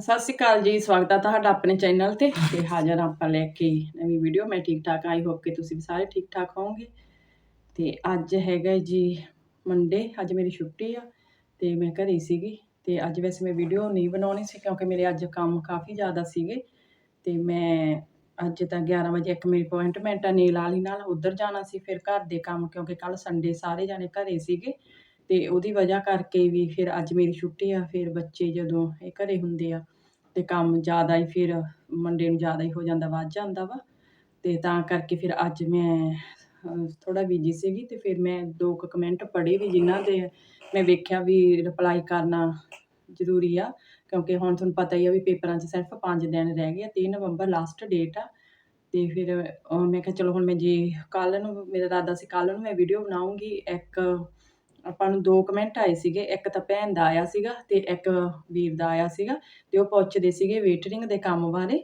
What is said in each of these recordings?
ਸਤਿ ਸ਼੍ਰੀ ਅਕਾਲ ਜੀ, ਸਵਾਗਤ ਹੈ ਤੁਹਾਡਾ ਆਪਣੇ ਚੈਨਲ ਤੇ। ਤੇ ਹਾਜ਼ਰ ਆਪਾਂ ਲੈ ਕੇ ਨਵੀਂ ਵੀਡੀਓ। ਮੈਂ ਠੀਕ ਠਾਕ ਆਈ ਹੋਪ ਕਿ ਤੁਸੀਂ ਵੀ ਸਾਰੇ ਠੀਕ ਠਾਕ ਹੋਵੋਗੇ। ਤੇ ਅੱਜ ਹੈਗਾ ਜੀ ਮੰਡੇ ਅੱਜ ਮੇਰੀ ਛੁੱਟੀ ਆ, ਤੇ ਮੈਂ ਘਰੇ ਹੀ ਸੀਗੀ। ਤੇ ਅੱਜ ਵੈਸੇ ਮੈਂ ਵੀਡੀਓ ਨਹੀਂ ਬਣਾਉਣੀ ਸੀ ਕਿਉਂਕਿ ਮੇਰੇ ਅੱਜ ਕੰਮ ਕਾਫੀ ਜ਼ਿਆਦਾ ਸੀਗੇ। ਤੇ ਮੈਂ ਅੱਜ ਤਾਂ 11 ਵਜੇ ਇੱਕ ਮੇਰੀ ਅਪਾਇੰਟਮੈਂਟ ਆ, ਨੇਲ ਵਾਲੀ ਨਾਲ ਉੱਧਰ ਜਾਣਾ ਸੀ ਫਿਰ ਘਰ ਦੇ ਕੰਮ, ਕਿਉਂਕਿ ਕੱਲ ਸੰਡੇ ਸਾਰੇ ਜਾਣੇ ਘਰੇ ਸੀਗੇ। ਅਤੇ ਉਹਦੀ ਵਜ੍ਹਾ ਕਰਕੇ ਵੀ ਫਿਰ ਅੱਜ ਮੇਰੀ ਛੁੱਟੀ ਆ, ਫਿਰ ਬੱਚੇ ਜਦੋਂ ਇਹ ਘਰ ਹੁੰਦੇ ਆ ਅਤੇ ਕੰਮ ਜ਼ਿਆਦਾ ਹੀ ਫਿਰ ਮੰਡੇ ਨੂੰ ਜ਼ਿਆਦਾ ਹੀ ਹੋ ਜਾਂਦਾ, ਵੱਧ ਜਾਂਦਾ ਵਾ। ਅਤੇ ਤਾਂ ਕਰਕੇ ਫਿਰ ਅੱਜ ਮੈਂ ਥੋੜ੍ਹਾ ਬਿਜ਼ੀ ਸੀਗੀ ਅਤੇ ਫਿਰ ਮੈਂ ਦੋ ਕੁ ਕਮੈਂਟ ਪੜ੍ਹੇ ਵੀ ਜਿਨ੍ਹਾਂ ਦੇ ਮੈਂ ਵੇਖਿਆ ਵੀ ਰਿਪਲਾਈ ਕਰਨਾ ਜ਼ਰੂਰੀ ਆ। ਕਿਉਂਕਿ ਹੁਣ ਤੁਹਾਨੂੰ ਪਤਾ ਹੀ ਆ ਵੀ ਪੇਪਰਾਂ 'ਚ ਸਿਰਫ ਪੰਜ ਦਿਨ ਰਹਿ ਗਏ ਆ, ਤੀਹ ਨਵੰਬਰ ਲਾਸਟ ਡੇਟ ਆ। ਅਤੇ ਫਿਰ ਮੈਂ ਕਿਹਾ ਚਲੋ ਹੁਣ ਮੈਂ ਜੇ ਕੱਲ੍ਹ ਨੂੰ, ਮੇਰਾ ਇਰਾਦਾ ਸੀ ਕੱਲ੍ਹ ਨੂੰ ਮੈਂ ਵੀਡੀਓ ਬਣਾਉਂਗੀ ਇੱਕ ਆਪਾਂ ਨੂੰ ਦੋ ਕਮੈਂਟ ਆਏ ਸੀਗੇ, ਇੱਕ ਤਾਂ ਭੈਣ ਦਾ ਆਇਆ ਸੀਗਾ ਤੇ ਇੱਕ ਵੀਰ ਦਾ ਆਇਆ ਸੀਗਾ ਤੇ ਉਹ ਪੁੱਛਦੇ ਸੀਗੇ ਵੇਟਰਿੰਗ ਦੇ ਕੰਮ ਬਾਰੇ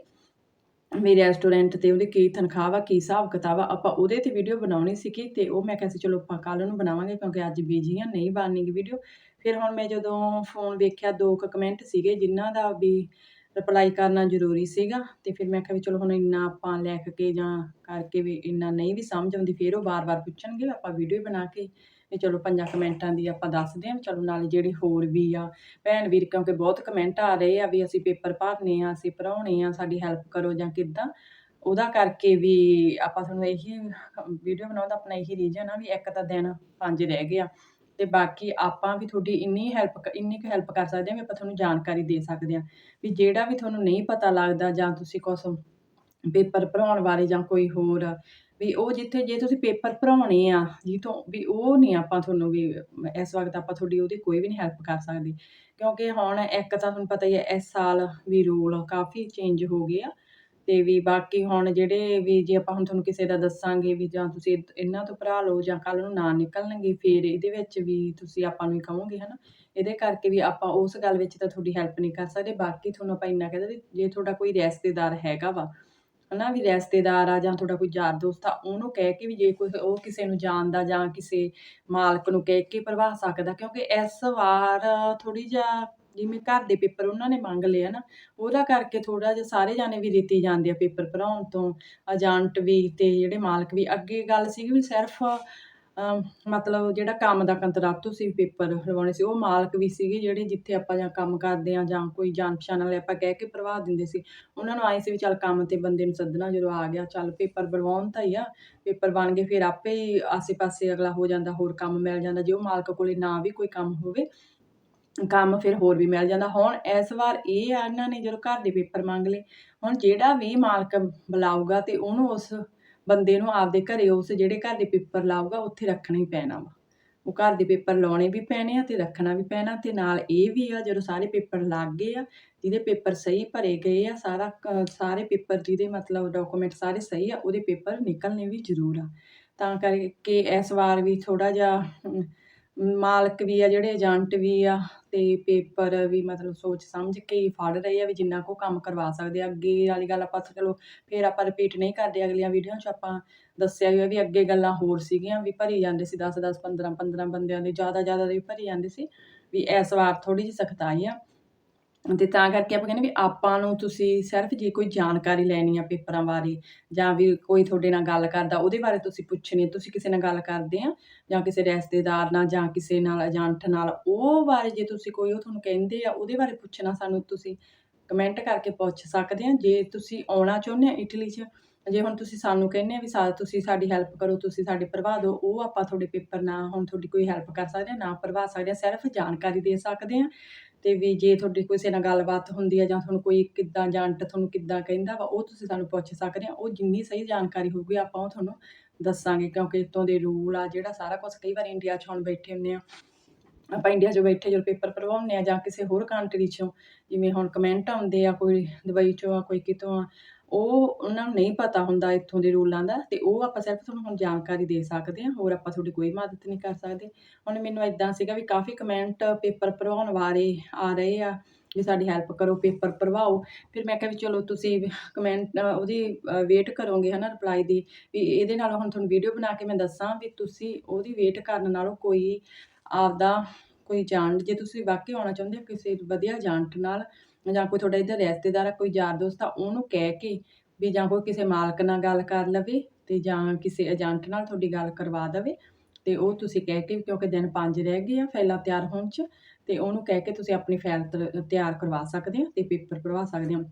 ਮੇਰੇ ਰੈਸਟੋਰੈਂਟ ਤੇ ਉਹਦੀ ਕੀ ਤਨਖਾਹ ਵਾ, ਕੀ ਹਿਸਾਬ ਕਿਤਾਬ ਆ, ਆਪਾਂ ਉਹਦੇ ਤੇ ਵੀਡੀਓ ਬਣਾਉਣੀ ਸੀਗੀ ਤੇ ਉਹ ਮੈਂ ਕਿਹਾ ਸੀ ਚਲੋ ਆਪਾਂ ਕੱਲ ਨੂੰ ਬਣਾਵਾਂਗੇ ਕਿਉਂਕਿ ਅੱਜ ਬਿਜ਼ੀ ਆ, ਨਹੀਂ ਬਣਨੀ ਵੀਡੀਓ ਫਿਰ ਹੁਣ ਮੈਂ ਜਦੋਂ ਫੋਨ ਵੇਖਿਆ ਦੋ ਕੁ ਕਮੈਂਟ ਸੀਗੇ ਜਿਨ੍ਹਾਂ ਦਾ ਵੀ ਰਿਪਲਾਈ ਕਰਨਾ ਜ਼ਰੂਰੀ ਸੀਗਾ ਤੇ ਫਿਰ ਮੈਂ ਕਿਹਾ ਵੀ ਚਲੋ ਹੁਣ ਇੰਨਾ ਆਪਾਂ ਲਿਖ ਕੇ ਜਾਂ ਕਰਕੇ ਵੀ ਇੰਨਾ ਨਹੀਂ ਵੀ ਸਮਝ ਆਉਂਦੀ, ਫਿਰ ਉਹ ਵਾਰ ਵਾਰ ਪੁੱਛਣਗੇ, ਆਪਾਂ ਵੀਡੀਓ ਬਣਾ ਕੇ ਵੀ ਚਲੋ ਪੰਜਾਂ ਕਮੈਂਟਾਂ ਦੀ ਆਪਾਂ ਦੱਸਦੇ ਹਾਂ ਚਲੋ ਨਾਲ ਜਿਹੜੇ ਹੋਰ ਵੀ ਆ, ਭੈਣ ਵੀਰ ਕਿਉਂਕਿ ਬਹੁਤ ਕਮੈਂਟ ਆ ਰਹੇ ਆ ਵੀ ਅਸੀਂ ਪੇਪਰ ਭਰਨੇ ਆ, ਅਸੀਂ ਭਰਾਉਣੇ ਆ, ਸਾਡੀ ਹੈਲਪ ਕਰੋ ਜਾਂ ਕਿੱਦਾਂ, ਉਹਦਾ ਕਰਕੇ ਵੀ ਆਪਾਂ ਤੁਹਾਨੂੰ ਇਹੀ ਵੀਡੀਓ ਬਣਾਉਣ ਦਾ ਆਪਣਾ ਇਹੀ ਰੀਜਨ ਆ ਵੀ ਇੱਕ ਤਾਂ ਦਿਨ ਪੰਜ ਰਹਿ ਗਿਆ। ਤੇ ਬਾਕੀ ਆਪਾਂ ਵੀ ਤੁਹਾਡੀ ਇੰਨੀ ਹੈਲਪ ਇੰਨੀ ਕੁ ਹੈਲਪ ਕਰ ਸਕਦੇ ਹਾਂ ਵੀ ਆਪਾਂ ਤੁਹਾਨੂੰ ਜਾਣਕਾਰੀ ਦੇ ਸਕਦੇ ਹਾਂ। ਵੀ ਜਿਹੜਾ ਵੀ ਤੁਹਾਨੂੰ ਨਹੀਂ ਪਤਾ ਲੱਗਦਾ ਜਾਂ ਤੁਸੀਂ ਕੁਛ ਪੇਪਰ ਭਰਾਉਣ ਬਾਰੇ ਜਾਂ ਕੋਈ ਹੋਰ, ਵੀ ਉਹ ਜਿੱਥੇ, ਜੇ ਤੁਸੀਂ ਪੇਪਰ ਭਰਾਉਣੇ ਆ ਜਿੱਥੋਂ ਵੀ ਉਹ ਨਹੀਂ ਆਪਾਂ ਤੁਹਾਨੂੰ ਵੀ ਇਸ ਵਕਤ ਆਪਾਂ ਤੁਹਾਡੀ ਉਹਦੀ ਕੋਈ ਵੀ ਨਹੀਂ ਹੈਲਪ ਕਰ ਸਕਦੇ। ਕਿਉਂਕਿ ਹੁਣ ਇੱਕ ਤਾਂ ਤੁਹਾਨੂੰ ਪਤਾ ਹੀ ਹੈ, ਇਸ ਸਾਲ ਵੀ ਰੂਲ ਕਾਫੀ ਚੇਂਜ ਹੋ ਗਏ ਆ। ਤੇ ਵੀ ਬਾਕੀ ਹੁਣ ਜਿਹੜੇ ਵੀ ਜੇ ਆਪਾਂ ਹੁਣ ਤੁਹਾਨੂੰ ਕਿਸੇ ਦਾ ਦੱਸਾਂਗੇ ਵੀ ਜਾਂ ਤੁਸੀਂ ਇਦ- ਇਹਨਾਂ ਤੋਂ ਭਰਾ ਲਓ ਜਾਂ ਕੱਲ ਨੂੰ ਨਾ ਨਿਕਲਣਗੇ, ਫਿਰ ਇਹਦੇ ਵਿੱਚ ਵੀ ਤੁਸੀਂ ਆਪਾਂ ਨੂੰ ਹੀ ਕਹੋਗੇ, ਹਨਾ? ਇਹਦੇ ਕਰਕੇ ਵੀ ਆਪਾਂ ਉਸ ਗੱਲ ਵਿੱਚ ਤਾਂ ਤੁਹਾਡੀ ਹੈਲਪ ਨਹੀਂ ਕਰ ਸਕਦੇ। ਬਾਕੀ ਤੁਹਾਨੂੰ ਆਪਾਂ ਇੰਨਾ ਕਹਿੰਦੇ ਜੇ ਤੁਹਾਡਾ ਕੋਈ ਰਿਸ਼ਤੇਦਾਰ ਹੈਗਾ ਵਾ, ਹਨਾ? ਵੀ ਰਿਸ਼ਤੇਦਾਰ ਆ ਜਾਂ ਤੁਹਾਡਾ ਕੋਈ ਯਾਰ ਦੋਸਤ ਆ, ਉਹਨੂੰ ਕਹਿ ਕੇ ਵੀ ਜੇ ਕੋਈ ਉਹ ਕਿਸੇ ਨੂੰ ਜਾਣਦਾ ਜਾਂ ਕਿਸੇ ਮਾਲਕ ਨੂੰ ਕਹਿ ਕੇ ਭਰਵਾ ਸਕਦਾ, ਕਿਉਂਕਿ ਇਸ ਵਾਰ ਥੋੜੀ ਜਿਹਾ ਜਿਵੇਂ ਘਰ ਦੇ ਪੇਪਰ ਉਹਨਾਂ ਨੇ ਮੰਗ ਲਏ ਨਾ, ਉਹਦਾ ਕਰਕੇ ਥੋੜਾ ਜਿਹਾ ਸਾਰੇ ਜਾਣੇ ਵੀ ਦਿੱਤੀ ਜਾਂਦੇ ਆ ਪੇਪਰ ਭਰਾਉਣ ਤੋਂ, ਏਜੰਟ ਵੀ ਤੇ ਜਿਹੜੇ ਮਾਲਕ ਵੀ। ਅੱਗੇ ਗੱਲ ਸੀ ਵੀ ਸਿਰਫ ਮਤਲਬ ਜਿਹੜਾ ਕੰਮ ਦਾ ਕੰਤਰਾਤੂ ਸੀ ਪੇਪਰ ਲਵਾਉਣੇ ਸੀ, ਉਹ ਮਾਲਕ ਵੀ ਸੀਗੇ ਜਿਹੜੇ ਜਿੱਥੇ ਆਪਾਂ ਜਾਂ ਕੰਮ ਕਰਦੇ ਆ ਜਾਂ ਕੋਈ ਜਾਣ ਪਛਾਣ ਵਾਲੇ ਆਪਾਂ ਕਹਿ ਕੇ ਭਰਵਾ ਦਿੰਦੇ ਸੀ। ਉਹਨਾਂ ਨੂੰ ਆਏ ਸੀ ਵੀ ਚੱਲ ਕੰਮ ਤੇ ਬੰਦੇ ਨੂੰ ਸੱਦਣਾ ਜਦੋਂ ਆ ਗਿਆ, ਚੱਲ ਪੇਪਰ ਬਣਵਾਉਣ ਤਾਂ ਹੀ ਆ, ਪੇਪਰ ਬਣ ਗਏ, ਫਿਰ ਆਪੇ ਹੀ ਆਸੇ-ਪਾਸੇ ਅਗਲਾ ਹੋ ਜਾਂਦਾ, ਹੋਰ ਕੰਮ ਮਿਲ ਜਾਂਦਾ, ਜੇ ਉਹ ਮਾਲਕ ਕੋਲੇ ਨਾ ਵੀ ਕੋਈ ਕੰਮ ਹੋਵੇ ਕੰਮ ਫਿਰ ਹੋਰ ਵੀ ਮਿਲ ਜਾਂਦਾ। ਹੁਣ ਇਸ ਵਾਰ ਇਹ ਆ, ਇਹਨਾਂ ਨੇ ਜਦੋਂ ਘਰ ਦੇ ਪੇਪਰ ਮੰਗ ਲਏ, ਹੁਣ ਜਿਹੜਾ ਵੀ ਮਾਲਕ ਬੁਲਾਊਗਾ ਤੇ ਉਹਨੂੰ ਉਸ ਬੰਦੇ ਨੂੰ ਆਪਦੇ ਘਰੇ ਉਸ ਜਿਹੜੇ ਘਰ ਦੇ ਪੇਪਰ ਲਾਊਗਾ, ਉੱਥੇ ਰੱਖਣਾ ਹੀ ਪੈਣਾ ਵਾ। ਉਹ ਘਰ ਦੇ ਪੇਪਰ ਲਾਉਣੇ ਵੀ ਪੈਣੇ ਆ ਤੇ ਰੱਖਣਾ ਵੀ ਪੈਣਾ ਤੇ ਨਾਲ ਇਹ ਵੀ ਆ, ਜਦੋਂ ਸਾਰੇ ਪੇਪਰ ਲੱਗ ਗਏ ਆ, ਜਿਹਦੇ ਪੇਪਰ ਸਹੀ ਭਰੇ ਗਏ ਆ, ਸਾਰਾ ਸਾਰੇ ਪੇਪਰ ਜਿਹਦੇ ਮਤਲਬ ਡਾਕੂਮੈਂਟ ਸਾਰੇ ਸਹੀ ਆ, ਉਹਦੇ ਪੇਪਰ ਨਿਕਲਣੇ ਵੀ ਜ਼ਰੂਰ ਆ। ਤਾਂ ਕਰਕੇ ਇਸ ਵਾਰ ਵੀ ਥੋੜਾ ਜਿਹਾ ਮਾਲਕ ਵੀ ਆ, ਜਿਹੜੇ ਏਜੰਟ ਵੀ ਆ ਤੇ ਪੇਪਰ ਵੀ ਮਤਲਬ ਸੋਚ ਸਮਝ ਕੇ ਹੀ ਫੜ ਰਹੇ ਆ ਵੀ ਜਿੰਨਾ ਕੋ ਕੰਮ ਕਰਵਾ ਸਕਦੇ ਆ। ਅੱਗੇ ਵਾਲੀ ਗੱਲ ਆਪਾਂ ਚਲੋ ਫਿਰ ਆਪਾਂ ਰਿਪੀਟ ਨਹੀਂ ਕਰਦੇ ਅਗਲੀਆਂ ਵੀਡੀਓ 'ਚ, ਆਪਾਂ ਦੱਸਿਆ ਵੀ ਆ ਵੀ ਅੱਗੇ ਗੱਲਾਂ ਹੋਰ ਸੀਗੀਆਂ ਵੀ ਭਰੀ ਜਾਂਦੇ ਸੀ 10 10 15 15 ਬੰਦਿਆਂ ਦੇ, ਜ਼ਿਆਦਾ ਜ਼ਿਆਦਾ ਦੇ ਵੀ ਭਰੀ ਜਾਂਦੇ ਸੀ ਵੀ ਇਸ ਵਾਰ ਥੋੜੀ ਜਿਹੀ ਸਖਤਾਈ ਆ। ਤੇ ਤਾਂ ਕਰਕੇ ਆਪਾਂ ਕਹਿੰਦੇ ਵੀ ਆਪਾਂ ਨੂੰ ਤੁਸੀਂ ਸਿਰਫ ਜੇ ਕੋਈ ਜਾਣਕਾਰੀ ਲੈਣੀ ਆ ਪੇਪਰਾਂ ਬਾਰੇ ਜਾਂ ਵੀ ਕੋਈ ਤੁਹਾਡੇ ਨਾਲ ਗੱਲ ਕਰਦਾ, ਉਹਦੇ ਬਾਰੇ ਤੁਸੀਂ ਪੁੱਛਣੀ ਤੁਸੀਂ ਕਿਸੇ ਨਾਲ ਗੱਲ ਕਰਦੇ ਆ ਜਾਂ ਕਿਸੇ ਰਿਸ਼ਤੇਦਾਰ ਨਾਲ ਜਾਂ ਕਿਸੇ ਨਾਲ, ਏਜੰਟ ਨਾਲ, ਉਹ ਬਾਰੇ ਜੇ ਤੁਸੀਂ ਕੋਈ ਉਹ ਤੁਹਾਨੂੰ ਕਹਿੰਦੇ ਆ, ਉਹਦੇ ਬਾਰੇ ਪੁੱਛਣਾ ਸਾਨੂੰ ਤੁਸੀਂ ਕਮੈਂਟ ਕਰਕੇ ਪੁੱਛ ਸਕਦੇ ਆ। ਜੇ ਤੁਸੀਂ ਆਉਣਾ ਚਾਹੁੰਦੇ ਆ ਇਟਲੀ 'ਚ, ਜੇ ਹੁਣ ਤੁਸੀਂ ਸਾਨੂੰ ਕਹਿੰਦੇ ਆ ਵੀ ਸਾ, ਤੁਸੀਂ ਸਾਡੀ ਹੈਲਪ ਕਰੋ, ਤੁਸੀਂ ਸਾਡੇ ਭਰਵਾ ਦਿਓ, ਉਹ ਆਪਾਂ ਤੁਹਾਡੇ ਪੇਪਰ ਨਾ ਹੁਣ ਤੁਹਾਡੀ ਕੋਈ ਹੈਲਪ ਕਰ ਸਕਦੇ ਆ, ਨਾ ਭਰਵਾ ਸਕਦੇ ਆ, ਸਿਰਫ ਜਾਣਕਾਰੀ ਦੇ ਸਕਦੇ ਆ। ਤੇ ਵੀ ਜੇ ਤੁਹਾਡੀ ਕਿਸੇ ਨਾਲ ਗੱਲਬਾਤ ਹੁੰਦੀ ਆ ਜਾਂ ਤੁਹਾਨੂੰ ਕੋਈ ਕਿੱਦਾਂ ਏਜੰਟ ਤੁਹਾਨੂੰ ਕਿੱਦਾਂ ਕਹਿੰਦਾ ਵਾ, ਉਹ ਤੁਸੀਂ ਸਾਨੂੰ ਪੁੱਛ ਸਕਦੇ ਆ। ਉਹ ਜਿੰਨੀ ਸਹੀ ਜਾਣਕਾਰੀ ਹੋਊਗੀ, ਆਪਾਂ ਉਹ ਤੁਹਾਨੂੰ ਦੱਸਾਂਗੇ, ਕਿਉਂਕਿ ਇੱਥੋਂ ਦੇ ਰੂਲ ਆ ਜਿਹੜਾ ਸਾਰਾ ਕੁਝ ਕਈ ਵਾਰ ਇੰਡੀਆ 'ਚ ਹੁਣ ਬੈਠੇ ਹੁੰਦੇ ਆ। ਆਪਾਂ ਇੰਡੀਆ 'ਚ ਬੈਠੇ ਜਦੋਂ ਪੇਪਰ ਭਰਵਾਉਂਦੇ ਆ ਜਾਂ ਕਿਸੇ ਹੋਰ ਕੰਟਰੀ 'ਚੋਂ, ਜਿਵੇਂ ਹੁਣ ਕਮੈਂਟ ਆਉਂਦੇ ਆ ਕੋਈ ਦੁਬਈ 'ਚੋਂ ਆ, ਕੋਈ ਕਿਤੋਂ ਆ ਉਹ ਉਹਨਾਂ ਨੂੰ ਨਹੀਂ ਪਤਾ ਹੁੰਦਾ ਇੱਥੋਂ ਦੇ ਰੂਲਾਂ ਦਾ ਤੇ ਉਹ ਆਪਾਂ ਸਿਰਫ ਤੁਹਾਨੂੰ ਹੁਣ ਜਾਣਕਾਰੀ ਦੇ ਸਕਦੇ ਹਾਂ, ਹੋਰ ਆਪਾਂ ਤੁਹਾਡੀ ਕੋਈ ਮਦਦ ਨਹੀਂ ਕਰ ਸਕਦੇ। ਹੁਣ ਮੈਨੂੰ ਇਦਾਂ ਸੀਗਾ ਵੀ ਕਾਫੀ ਕਮੈਂਟ ਪੇਪਰ ਭਰਵਾਉਣ ਬਾਰੇ ਆ ਰਹੇ ਆ ਵੀ ਸਾਡੀ ਹੈਲਪ ਕਰੋ, ਪੇਪਰ ਭਰਵਾਓ। ਫਿਰ ਮੈਂ ਕਿਹਾ ਵੀ ਚਲੋ ਤੁਸੀਂ ਕਮੈਂਟ ਉਹਦੀ ਵੇਟ ਕਰੋਗੇ ਹਨਾ ਰਿਪਲਾਈ ਦੀ ਵੀ ਇਹਦੇ ਨਾਲ ਹੁਣ ਤੁਹਾਨੂੰ ਵੀਡੀਓ ਬਣਾ ਕੇ ਮੈਂ ਦੱਸਾਂ ਵੀ ਤੁਸੀਂ ਉਹਦੀ ਵੇਟ ਕਰਨ ਨਾਲੋਂ ਕੋਈ ਆਪਦਾ ਕੋਈ ਜਾਣ, ਜੇ ਤੁਸੀਂ ਵਾਕਈ ਆਉਣਾ ਚਾਹੁੰਦੇ ਹੋ ਕਿਸੇ ਵਧੀਆ ਏਜੰਟ ਨਾਲ ਜਾਂ ਕੋਈ ਤੁਹਾਡਾ ਇੱਧਰ ਰਿਸ਼ਤੇਦਾਰ ਆ, ਕੋਈ ਯਾਰ ਦੋਸਤ ਆ, ਉਹਨੂੰ ਕਹਿ ਕੇ ਵੀ ਜਾਂ ਕੋਈ ਕਿਸੇ ਮਾਲਕ ਨਾਲ ਗੱਲ ਕਰ ਲਵੇ ਤੇ ਜਾਂ ਕਿਸੇ ਏਜੰਟ ਨਾਲ ਤੁਹਾਡੀ ਗੱਲ ਕਰਵਾ ਦੇਵੇ ਤੇ ਉਹ ਤੁਸੀਂ ਕਹਿ ਕੇ, ਕਿਉਂਕਿ ਦਿਨ 5 ਰਹਿ ਗਏ ਆ, ਫਾਈਲਾਂ ਤਿਆਰ ਹੋਣ ਚ, ਤੇ ਉਹਨੂੰ ਕਹਿ ਕੇ ਤੁਸੀਂ ਆਪਣੀ ਫਾਈਲ ਤਿਆਰ ਕਰਵਾ ਸਕਦੇ ਹੋ ਤੇ ਪੇਪਰ ਭਰਵਾ ਸਕਦੇ ਹੋ।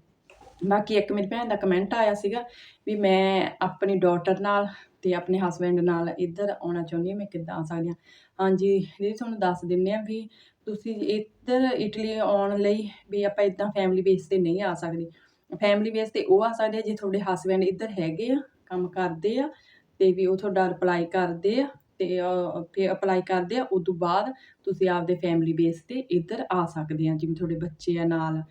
ਬਾਕੀ ਇੱਕ ਮੇਰੀ ਭੈਣ ਦਾ ਕਮੈਂਟ ਆਇਆ ਸੀਗਾ ਵੀ ਮੈਂ ਆਪਣੀ ਡਾਟਰ ਨਾਲ ਤੇ ਆਪਣੇ ਹਸਬੰਡ ਨਾਲ ਇੱਧਰ ਆਉਣਾ ਚਾਹੁੰਦੀ ਹਾਂ, ਮੈਂ ਕਿੱਦਾਂ ਆ ਸਕਦੀ ਹਾਂ। ਹਾਂਜੀ, ਦੀਦੀ, ਤੁਹਾਨੂੰ ਦੱਸ ਦਿੰਨੇ ਆ ਵੀ ਤੁਸੀਂ ਇੱਧਰ ਇਟਲੀ ਆਉਣ ਲਈ ਵੀ ਆਪਾਂ ਇਦਾਂ ਫੈਮਿਲੀ ਬੇਸ ਤੇ ਨਹੀਂ ਆ ਸਕਦੇ। ਫੈਮਿਲੀ ਬੇਸ ਤੇ ਉਹ ਆ ਸਕਦੇ ਆ ਜੇ ਤੁਹਾਡੇ ਹਸਬੈਂਡ ਇੱਧਰ ਹੈਗੇ ਆ, ਕੰਮ ਕਰਦੇ ਆ ਤੇ ਵੀ ਉਹ ਤੁਹਾਡਾ ਅਪਲਾਈ ਕਰਦੇ ਆ ਤੇ ਫਿਰ ਅਪਲਾਈ ਕਰਦੇ ਆ ਉਸ ਤੋਂ ਬਾਅਦ ਤੁਸੀਂ ਆਪਦੇ ਫੈਮਿਲੀ ਬੇਸ ਤੇ ਇੱਧਰ ਆ ਸਕਦੇ ਆ, ਜਿਵੇਂ ਤੁਹਾਡੇ ਬੱਚੇ ਆ ਨਾਲ।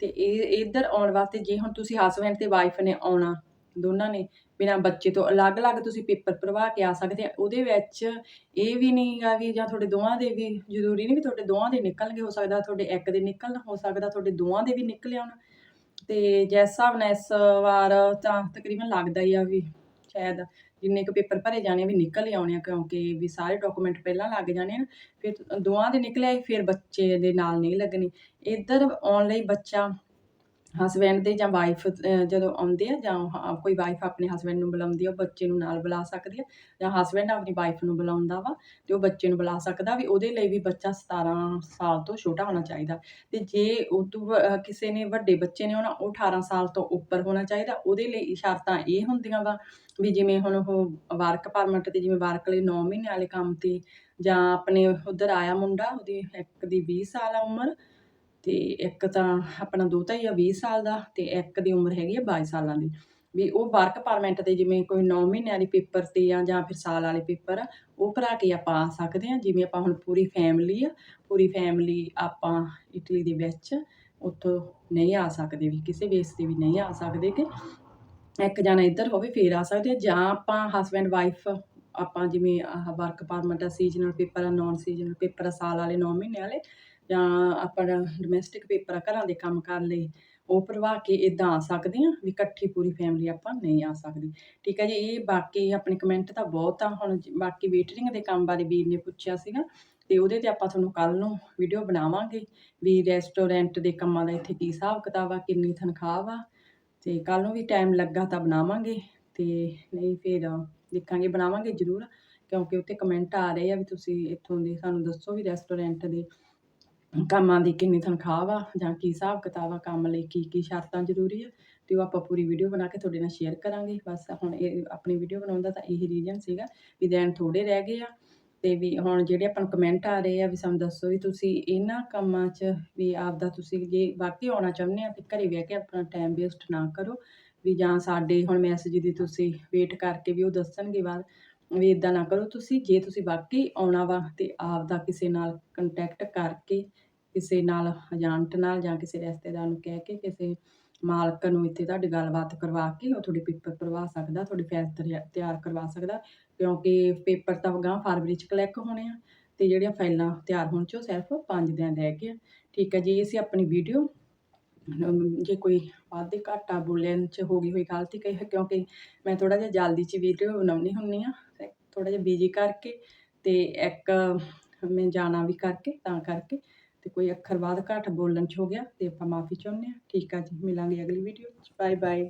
ਤੇ ਇਹ, ਇੱਧਰ ਆਉਣ ਵਾਸਤੇ ਜੇ ਹੁਣ ਤੁਸੀਂ ਹਸਬੈਂਡ ਤੇ ਵਾਈਫ ਨੇ ਆਉਣਾ ਦੋਨਾਂ ਨੇ ਬਿਨਾਂ ਬੱਚੇ ਤੋਂ ਅਲੱਗ-ਅਲੱਗ ਤੁਸੀਂ ਪੇਪਰ ਭਰਵਾ ਕੇ ਆ ਸਕਦੇ ਆ। ਉਹਦੇ ਵਿੱਚ ਇਹ ਵੀ ਨਹੀਂਗਾ ਵੀ ਜਾਂ ਤੁਹਾਡੇ ਦੋਵਾਂ ਦੇ ਵੀ ਜ਼ਰੂਰੀ ਨਹੀਂ ਵੀ ਤੁਹਾਡੇ ਦੋਵਾਂ ਦੇ ਨਿਕਲਣਗੇ, ਹੋ ਸਕਦਾ ਤੁਹਾਡੇ ਇੱਕ ਦੇ ਨਿਕਲਣ, ਹੋ ਸਕਦਾ ਤੁਹਾਡੇ ਦੋਵਾਂ ਦੇ ਵੀ ਨਿਕਲ ਆਉਣ। ਤੇ ਜਿਸ ਹਿਸਾਬ ਨਾਲ ਇਸ ਵਾਰ ਤਾਂ ਤਕਰੀਬਨ ਲੱਗਦਾ ਹੀ ਆ ਵੀ ਸ਼ਾਇਦ ਜਿੰਨੇ ਕੁ ਪੇਪਰ ਭਰੇ ਜਾਣੇ ਆ ਵੀ ਨਿਕਲ ਹੀ ਆਉਣੇ ਆ, ਕਿਉਂਕਿ ਵੀ ਸਾਰੇ ਡਾਕੂਮੈਂਟ ਪਹਿਲਾਂ ਲੱਗ ਜਾਣੇ ਆ। ਫਿਰ ਦੋਵਾਂ ਦੇ ਨਿਕਲਿਆ ਫਿਰ ਬੱਚੇ ਦੇ ਨਾਲ ਨਹੀਂ ਲੱਗਣੀ। ਇੱਧਰ ਆਉਣ ਲਈ ਬੱਚਾ ਹਸਬੈਂਡ ਦੇ ਜਾਂ ਵਾਈਫ ਜਦੋਂ ਆਉਂਦੇ ਆ ਜਾਂ ਕੋਈ ਵਾਈਫ ਆਪਣੇ ਹਸਬੈਂਡ ਨੂੰ ਬੁਲਾਉਂਦੀ ਆ, ਉਹ ਬੱਚੇ ਨੂੰ ਨਾਲ ਬੁਲਾ ਸਕਦੀ ਆ ਜਾਂ ਹਸਬੈਂਡ ਆਪਣੀ ਵਾਈਫ ਨੂੰ ਬੁਲਾਉਂਦਾ ਵਾ ਤੇ ਉਹ ਬੱਚੇ ਨੂੰ ਬੁਲਾ ਸਕਦਾ ਵੀ ਉਹਦੇ ਲਈ ਵੀ ਬੱਚਾ 17 ਸਾਲ ਤੋਂ ਛੋਟਾ ਹੋਣਾ ਚਾਹੀਦਾ। ਤੇ ਜੇ ਉਹ ਤੋਂ ਕਿਸੇ ਨੇ ਵੱਡੇ ਬੱਚੇ ਨੇ ਹੋਣਾ, ਉਹ 18 ਸਾਲ ਤੋਂ ਉੱਪਰ ਹੋਣਾ ਚਾਹੀਦਾ। ਉਹਦੇ ਲਈ ਸ਼ਰਤਾਂ ਇਹ ਹੁੰਦੀਆਂ ਵਾ ਵੀ ਜਿਵੇਂ ਹੁਣ ਉਹ ਵਰਕ ਪਰਮਿਟ ਤੇ ਜਿਵੇਂ ਵਰਕ ਲਈ 9 ਮਹੀਨੇ ਵਾਲੇ ਕੰਮ ਤੇ ਜਾਂ ਆਪਣੇ ਉਧਰ ਆਇਆ ਮੁੰਡਾ, ਉਹਦੀ ਇੱਕ ਦੀ 20 ਸਾਲ ਆ ਉਮਰ ਤੇ ਇੱਕ ਤਾਂ ਆਪਣਾ ਦੋਤਾ ਹੀ ਆ 20 ਸਾਲ ਦਾ ਤੇ ਇੱਕ ਦੀ ਉਮਰ ਹੈਗੀ ਆ 22 ਸਾਲਾਂ ਦੀ। ਵੀ ਉਹ ਵਰਕ ਪਰਮਿਟ ਤੇ ਜਿਵੇਂ ਕੋਈ 9 ਮਹੀਨਿਆਂ ਵਾਲੀ ਪੇਪਰ ਤੇ ਆ ਜਾਂ ਫਿਰ ਸਾਲ ਵਾਲੇ ਪੇਪਰ ਆ, ਉਹ ਭਰਾ ਕੇ ਆਪਾਂ ਆ ਸਕਦੇ ਆ ਜਿਵੇਂ ਆਪਾਂ ਹੁਣ ਪੂਰੀ ਫੈਮਿਲੀ ਆ, ਪੂਰੀ ਫੈਮਿਲੀ ਆਪਾਂ ਇਟਲੀ ਦੇ ਵਿੱਚ ਉੱਥੋਂ ਨਹੀਂ ਆ ਸਕਦੇ ਵੀ, ਕਿਸੇ ਬੇਸ ਤੇ ਵੀ ਨਹੀਂ ਆ ਸਕਦੇ ਕਿ ਇੱਕ ਜਣਾ ਇੱਧਰ ਹੋਵੇ, ਫੇਰ ਆ ਸਕਦੇ ਜਾਂ ਆਪਾਂ ਹਸਬੈਂਡ ਵਾਈਫ ਆਪਾਂ ਜਿਵੇਂ ਆਹ ਵਰਕ ਪਰਮਿਟ ਆ ਸੀਜ਼ਨਲ ਪੇਪਰ ਆ ਨਾਨ ਸੀਜ਼ਨਲ ਪੇਪਰ ਆ, ਸਾਲ ਵਾਲੇ 9 ਮਹੀਨੇ ਵਾਲੇ ਜਾਂ ਆਪਣਾ ਡੋਮੈਸਟਿਕ ਪੇਪਰ ਆ, ਘਰਾਂ ਦੇ ਕੰਮ ਕਰ ਲਈ, ਉਹ ਭਰਵਾ ਕੇ ਇਦਾਂ ਆ ਸਕਦੇ ਆ ਵੀ ਇਕੱਠੀ ਪੂਰੀ ਫੈਮਿਲੀ ਆਪਾਂ ਨਹੀਂ ਆ ਸਕਦੀ। ਠੀਕ ਹੈ ਜੀ, ਇਹ ਬਾਕੀ ਆਪਣੇ ਕਮੈਂਟ ਤਾਂ ਬਹੁਤ ਆ, ਹੁਣ ਬਾਕੀ ਵੇਟਰਿੰਗ ਦੇ ਕੰਮ ਬਾਰੇ ਵੀਰ ਨੇ ਪੁੱਛਿਆ ਸੀਗਾ, ਤੇ ਉਹਦੇ ਤੇ ਆਪਾਂ ਤੁਹਾਨੂੰ ਕੱਲ ਨੂੰ ਵੀਡੀਓ ਬਣਾਵਾਂਗੇ ਵੀ ਰੈਸਟੋਰੈਂਟ ਦੇ ਕੰਮਾਂ ਦਾ ਇੱਥੇ ਕੀ ਹਿਸਾਬ ਕਿਤਾਬ ਆ, ਕਿੰਨੀ ਤਨਖਾਹ ਆ ਤੇ ਕੱਲ ਨੂੰ ਵੀ ਟਾਈਮ ਲੱਗਾ ਤਾਂ ਬਣਾਵਾਂਗੇ, ਤੇ ਨਹੀਂ ਫਿਰ ਦੇਖਾਂਗੇ, ਬਣਾਵਾਂਗੇ ਜ਼ਰੂਰ, ਕਿਉਂਕਿ ਉੱਤੇ ਕਮੈਂਟ ਆ ਰਹੇ ਆ ਵੀ ਤੁਸੀਂ ਇੱਥੋਂ ਦੇ ਸਾਨੂੰ ਦੱਸੋ ਵੀ ਰੈਸਟੋਰੈਂਟ ਦੇ ਕੰਮਾਂ ਦੀ ਕਿੰਨੀ ਤਨਖਾਹ ਵਾ ਜਾਂ ਕੀ ਹਿਸਾਬ ਕਿਤਾਬ ਆ, ਕੰਮ ਲਈ ਕੀ ਕੀ ਸ਼ਰਤਾਂ ਜ਼ਰੂਰੀ ਆ, ਤੇ ਉਹ ਆਪਾਂ ਪੂਰੀ ਵੀਡੀਓ ਬਣਾ ਕੇ ਤੁਹਾਡੇ ਨਾਲ ਸ਼ੇਅਰ ਕਰਾਂਗੇ। ਬਸ ਹੁਣ ਇਹ ਆਪਣੀ ਵੀਡੀਓ ਬਣਾਉਣ ਦਾ ਤਾਂ ਇਹੀ ਰੀਜ਼ਨ ਸੀਗਾ ਵੀ ਦਿਨ ਥੋੜੇ ਰਹਿ ਗਏ ਆ, ਤੇ ਵੀ ਹੁਣ ਜਿਹੜੇ ਆਪਾਂ ਨੂੰ ਕਮੈਂਟ ਆ ਰਹੇ ਆ ਵੀ ਸਾਨੂੰ ਦੱਸੋ ਵੀ ਤੁਸੀਂ ਇਹਨਾਂ ਕੰਮਾਂ 'ਚ ਵੀ ਆਪਦਾ ਤੁਸੀਂ ਜੇ ਵਾਕਈ ਆਉਣਾ ਚਾਹੁੰਦੇ ਆ ਤੇ ਘਰੇ ਬਹਿ ਕੇ ਆਪਣਾ ਟਾਈਮ ਵੇਸਟ ਨਾ ਕਰੋ, ਵੀ ਜਾਂ ਸਾਡੇ ਹੁਣ ਮੈਸੇਜ ਦੀ ਤੁਸੀਂ ਵੇਟ ਕਰਕੇ ਵੀ ਉਹ ਦੱਸਣਗੇ ਬਾਅਦ। ਵੀ ਇਦਾਂ ਨਾ ਕਰੋ ਤੁਸੀਂ, ਜੇ ਤੁਸੀਂ ਵਾਕਈ ਆਉਣਾ ਵਾ ਤੇ ਆਪਦਾ ਕਿਸੇ ਨਾਲ ਕੰਟੈਕਟ ਕਰਕੇ, ਕਿਸੇ ਨਾਲ ਏਜੰਟ ਨਾਲ ਜਾਂ ਕਿਸੇ ਰਿਸ਼ਤੇਦਾਰ ਨੂੰ ਕਹਿ ਕੇ, ਕਿਸੇ ਮਾਲਕ ਨੂੰ ਇੱਥੇ ਤੁਹਾਡੀ ਗੱਲਬਾਤ ਕਰਵਾ ਕੇ ਉਹ ਤੁਹਾਡੇ ਪੇਪਰ ਭਰਵਾ ਸਕਦਾ, ਤੁਹਾਡੀ ਫਾਈਲ ਤਿਆ- ਤਿਆਰ ਕਰਵਾ ਸਕਦਾ, ਕਿਉਂਕਿ ਪੇਪਰ ਤਾਂ ਗਾਂ ਫਰਵਰੀ ਚ ਕਲੈਕ ਹੋਣੇ ਆ ਤੇ ਜਿਹੜੀਆਂ ਫਾਈਲਾਂ ਤਿਆਰ ਹੋਣ ਚ ਉਹ ਸਿਰਫ 5 ਦਿਨ ਰਹਿ ਗਏ ਆ। ਠੀਕ ਹੈ ਜੀ, ਅਸੀਂ ਆਪਣੀ ਵੀਡੀਓ ਜੇ ਕੋਈ ਵਾਧੇ ਘਾਟਾ ਬੋਲਣ ਚ ਹੋ ਗਈ ਹੋਈ ਗਲਤੀ ਕਹੀ ਹੈ ਕਿਉਂਕਿ ਮੈਂ ਥੋੜਾ ਜਿਹਾ ਜਲਦੀ ਚ ਵੀਡੀਓ ਬਣਾਉਣੀ ਹੁੰਨੀ ਆ ਥੋੜਾ ਜਿਹਾ ਬਿਜ਼ੀ ਕਰਕੇ ਤੇ ਇੱਕ ਮੈਂ ਜਾਣਾ ਵੀ ਕਰਕੇ, ਤਾਂ ਕਰਕੇ ਤੇ ਕੋਈ ਅੱਖਰ ਬਾਅਦ ਘੱਟ ਬੋਲਣ ਚ ਹੋ ਗਿਆ, ਤੇ ਆਪਾਂ ਮਾਫੀ ਚਾਹੁੰਦੇ ਆ ਠੀਕ ਆ ਜੀ, ਮਿਲਾਂਗੇ ਅਗਲੀ ਵੀਡੀਓ ਚ। Bye bye